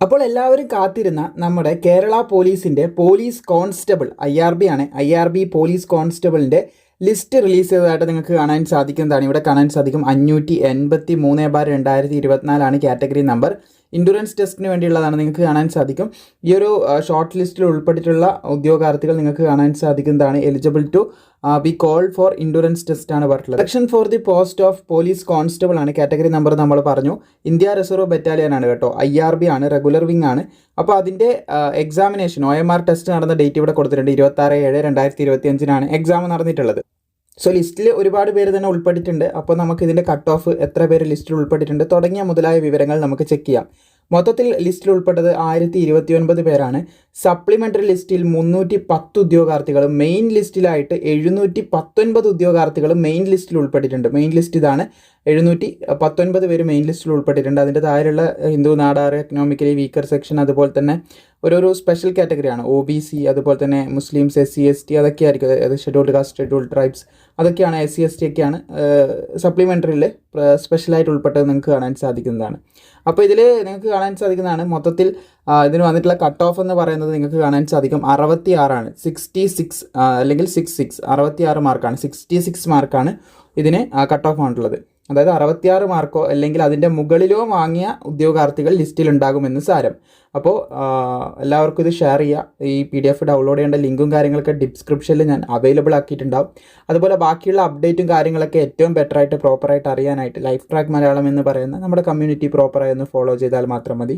അപ്പോൾ എല്ലാവരും കാത്തിരുന്ന നമ്മുടെ കേരള പോലീസിന്റെ police constable I R B ആണ്. ഐ ആർ ബി പോലീസ് കോൺസ്റ്റബിളിന്റെ ലിസ്റ്റ് റിലീസ് ചെയ്തതായിട്ട് നിങ്ങൾക്ക് കാണാൻ സാധിക്കുന്നതാണ് ഇവിടെ കാണാൻ സാധിക്കും. അഞ്ഞൂറ്റി എൺപത്തി മൂന്ന് ബാർ രണ്ടായിരത്തി ഇരുപത്തിനാലാണ് കാറ്റഗറി നമ്പർ. ഇൻഷുറൻസ് ടെസ്റ്റിന് വേണ്ടിയുള്ളതാണ് നിങ്ങൾക്ക് കാണാൻ സാധിക്കും. ഈ ഒരു ഷോർട്ട് ലിസ്റ്റിൽ ഉൾപ്പെട്ടിട്ടുള്ള ഉദ്യോഗാർത്ഥികൾ നിങ്ങൾക്ക് കാണാൻ സാധിക്കുന്നതാണ്. Eligible to be call for endurance test ആണ് പറഞ്ഞിട്ടുള്ളത്. Section for the post of police constable ആണ്. കാറ്റഗറി നമ്പർ നമ്മൾ പറഞ്ഞു. ഇന്ത്യ റിസർവ് ബറ്റാലിയൻ ആണ് കേട്ടോ. ഐ ആർ ബി ആണ് റെഗുലർ വിങ് ആണ്. അപ്പോൾ അതിന്റെ examination O M R test നടന്ന ഡേറ്റ് ഇവിടെ കൊടുത്തിട്ടുണ്ട്. ഇരുപത്താറ് ഏഴ് രണ്ടായിരത്തി ഇരുപത്തി അഞ്ചിനാണ് എക്സാം നടന്നിട്ടുള്ളത്. സോ ലിസ്റ്റിൽ ഒരുപാട് പേര് തന്നെ ഉൾപ്പെട്ടിട്ടുണ്ട്. അപ്പോൾ നമുക്ക് ഇതിന്റെ കട്ട് ഓഫ് എത്ര പേര് ലിസ്റ്റിൽ ഉൾപ്പെട്ടിട്ടുണ്ട് തുടങ്ങിയ മുതലായ വിവരങ്ങൾ നമുക്ക് ചെക്ക് ചെയ്യാം. മൊത്തത്തിൽ ലിസ്റ്റിൽ ഉൾപ്പെട്ടത് ആയിരത്തി ഇരുപത്തി ഒൻപത് പേരാണ്. സപ്ലിമെന്ററി ലിസ്റ്റിൽ മുന്നൂറ്റി പത്ത് ഉദ്യോഗാർത്ഥികളും മെയിൻ ലിസ്റ്റിലായിട്ട് എഴുന്നൂറ്റി പത്തൊൻപത് ഉദ്യോഗാർത്ഥികളും മെയിൻ ലിസ്റ്റിൽ ഉൾപ്പെട്ടിട്ടുണ്ട്. മെയിൻ ലിസ്റ്റ് ഇതാണ്. എഴുന്നൂറ്റി പത്തൊൻപത് പേര് മെയിൻ ലിസ്റ്റിൽ ഉൾപ്പെട്ടിട്ടുണ്ട്. അതിന്റെ താഴെയുള്ള Hindu Nadar economically weaker section അതുപോലെ തന്നെ ഓരോരോ സ്പെഷ്യൽ കാറ്റഗറിയാണ് ഒ ബി സി അതുപോലെ തന്നെ Muslims S C S T അതൊക്കെ ആയിരിക്കും. ഷെഡ്യൂൾഡ് കാസ്റ്റ് ഷെഡ്യൂൾഡ് ട്രൈബ്സ് അതൊക്കെയാണ് എസ് സി എസ് ടി ഒക്കെയാണ് സപ്ലിമെന്ററിയിൽ സ്പെഷ്യലായിട്ട് ഉൾപ്പെട്ടത് നിങ്ങൾക്ക് കാണാൻ സാധിക്കുന്നതാണ്. അപ്പോൾ ഇതിൽ നിങ്ങൾക്ക് കാണാൻ സാധിക്കുന്നതാണ് മൊത്തത്തിൽ ഇതിന് വന്നിട്ടുള്ള കട്ട് ഓഫ് എന്ന് പറയുന്നത് നിങ്ങൾക്ക് കാണാൻ സാധിക്കും. അറുപത്തി ആറാണ് സിക്സ്റ്റി സിക്സ് അല്ലെങ്കിൽ സിക്സ് സിക്സ് അറുപത്തി ആറ് മാർക്കാണ് സിക്സ്റ്റി സിക്സ് മാർക്കാണ് ഇതിന് കട്ട് ഓഫ് ആണുള്ളത് അതായത് അറുപത്തിയാറ് മാർക്കോ അല്ലെങ്കിൽ അതിന്റെ മുകളിലോ വാങ്ങിയ ഉദ്യോഗാർത്ഥികൾ ലിസ്റ്റിൽ ഉണ്ടാകുമെന്ന് സാരം. അപ്പോൾ എല്ലാവർക്കും ഇത് ഷെയർ ചെയ്യുക. ഈ പി ഡി എഫ് ഡൗൺലോഡ് ചെയ്യേണ്ട ലിങ്കും കാര്യങ്ങളൊക്കെ ഡിസ്ക്രിപ്ഷനിൽ ഞാൻ അവൈലബിൾ ആക്കിയിട്ടുണ്ടാവും. അതുപോലെ ബാക്കിയുള്ള അപ്ഡേറ്റും കാര്യങ്ങളൊക്കെ ഏറ്റവും ബെറ്ററായിട്ട് പ്രോപ്പറായിട്ട് അറിയാനായിട്ട് ലൈഫ് ട്രാക്ക് മലയാളം എന്ന് പറയുന്ന നമ്മുടെ കമ്മ്യൂണിറ്റി പ്രോപ്പറായി ഒന്ന് ഫോളോ ചെയ്താൽ മാത്രം മതി.